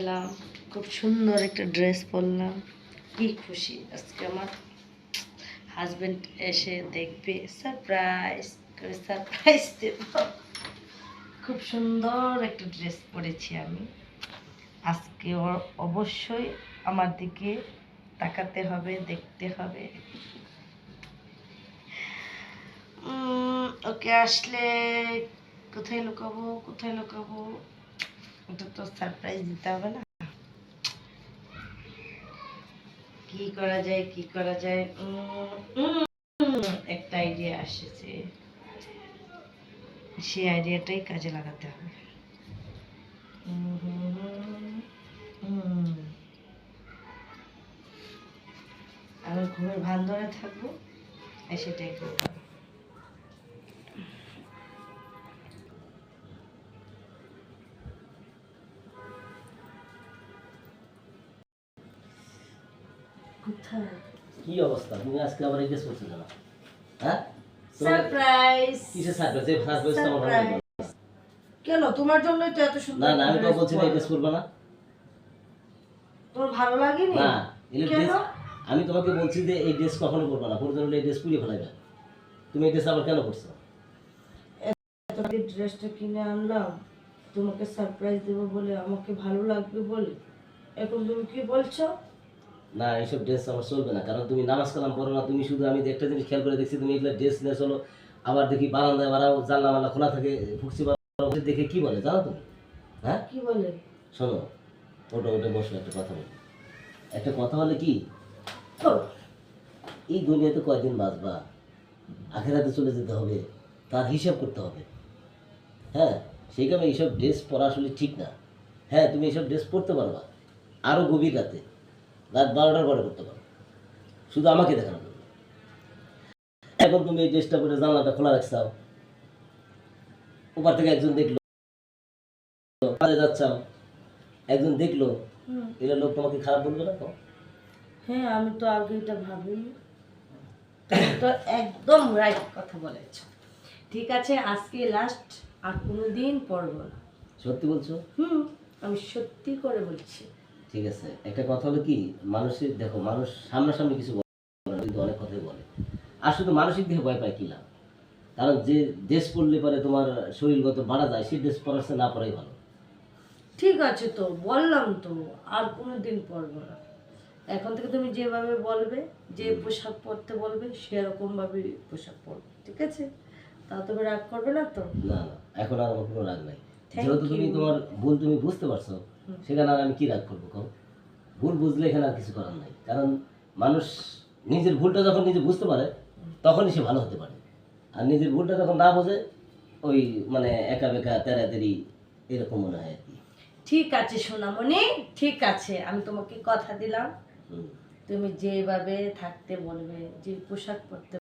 পেলাম খুব সুন্দর একটা ড্রেস পরলাম। কি খুশি, আজকে আমার হাজবেন্ড এসে দেখবে সারপ্রাইজ করে সারপ্রাইজ দেব। খুব সুন্দর একটা ড্রেস পরেছি আমি। আজকে অবশ্যই আমার দিকে তাকাতে হবে, দেখতে হবে। ওকে আসলে কোথায় লুকাবো কোথায় লুকাবো? ওটা তো সারপ্রাইজ দিতে হবে না। কি করা যায়, কি করা যায়? একটা আইডিয়া আসছে। সেই আইডিয়াটাই কাজে লাগাতে হবে। আমি ঘুমের ভান ধরে থাকব সেটাই করব। কি অবস্থা? তুমি আজকে আবার এই ড্রেস পরছো কেন? হ্যাঁ? সারপ্রাইজ কিসের সারপ্রাইজ এই সারপ্রাইজ তো আমার। কেন? তোমার জন্যই তো এত সুন্দর না না আমি তো বলছি না এই। ড্রেস পরবে না। তোমার ভালো লাগেনি? না এই ড্রেস আমি তোমাকে বলছি যে এই ড্রেস কখনো পরবে না। হলে এই ড্রেস পুড়িয়ে ফেলাইবে। তুমি এই ড্রেস আবার কেন করছ এই ড্রেসটা কিনে আনলাম। তোমাকে সারপ্রাইজ দেবো বলে আমাকে ভালো লাগবে বলে। এখন তুমি কি বলছো? না এইসব ড্রেস আমার চলবে না। কারণ তুমি নামাজ কালাম পড়ো না তুমি শুধু আমি একটা জিনিস খেয়াল করে দেখছি তুমি এগুলো ড্রেস নিয়ে চলো। আবার দেখি বারান্দায় বাড়াও জানলা মালা খোলা থাকে ফুকসি দেখে কি বলে জানো তুমি? হ্যাঁ? কি বলে? শোনো ওটা ওটা বসো একটা কথা বলো। একটা কথা বলে কি? এই দুনিয়াতে কয়দিন বাঁচবা? আখেরাতে চলে যেতে হবে তার হিসাব করতে হবে। হ্যাঁ? সেই কারণে এইসব ড্রেস পরা আসলে ঠিক না। হ্যাঁ তুমি এইসব ড্রেস পরতে পারবা আরও গভীর রাতে। রাত বারোটার পরে করতে পারো। শুধু আমাকে দেখানো জন্য। এখন তুমি এই ড্রেসটা পরে জানলাটা খোলা রাখছাও ওপার থেকে একজন দেখল। কাজে যাচ্ছাও একজন দেখল। এলে লোক তোমাকে খারাপ বলবে না তো? হ্যাঁ আমি তো আগে এটা তুমি তো একদম রাইট কথা বলেছ। ঠিক আছে আজকে লাস্ট আর কোনো দিন পড়ব না। সত্যি বলছো? হুম আমি সত্যি করে বলছি। ঠিক আছে একটা কথা হলো কি মানুষের দেখো মানুষ সামনাসামনি কিছু বলে কিন্তু অনেক কথাই বলে। আর শুধু মানসিক দিকে ভয় পায় কি লাভ? কারণ যে ড্রেস পরলে পরে তোমার শরীরগত বাড়া যায় সেই ড্রেস পরার না পরাই ভালো। ঠিক আছে তো বললাম তো আর কোনো দিন পরবো না। এখন থেকে তুমি যেভাবে বলবে যে পোশাক পরতে বলবে সেরকম ভাবে পোশাক পরবে ঠিক আছে? তা তুমি রাগ করবে না তো? না না এখন আর আমার কোনো রাগ নাই। যেহেতু তুমি তোমার ভুল তুমি বুঝতে পারছ সেখানে আর আমি কি রাগ করব কম ভুল বুঝলে এখানে আর কিছু করার নাই। কারণ মানুষ নিজের ভুলটা যখন নিজে বুঝতে পারে তখনই সে ভালো হতে পারে। আর নিজের ভুলটা যখন না বোঝে ওই মানে একা বেকা তেরাতেরি এরকম মনে হয় আর কি। ঠিক আছে সোনামণি ঠিক আছে আমি তোমাকে কথা দিলাম। তুমি যেভাবে থাকতে বলবে যে পোশাক পরতে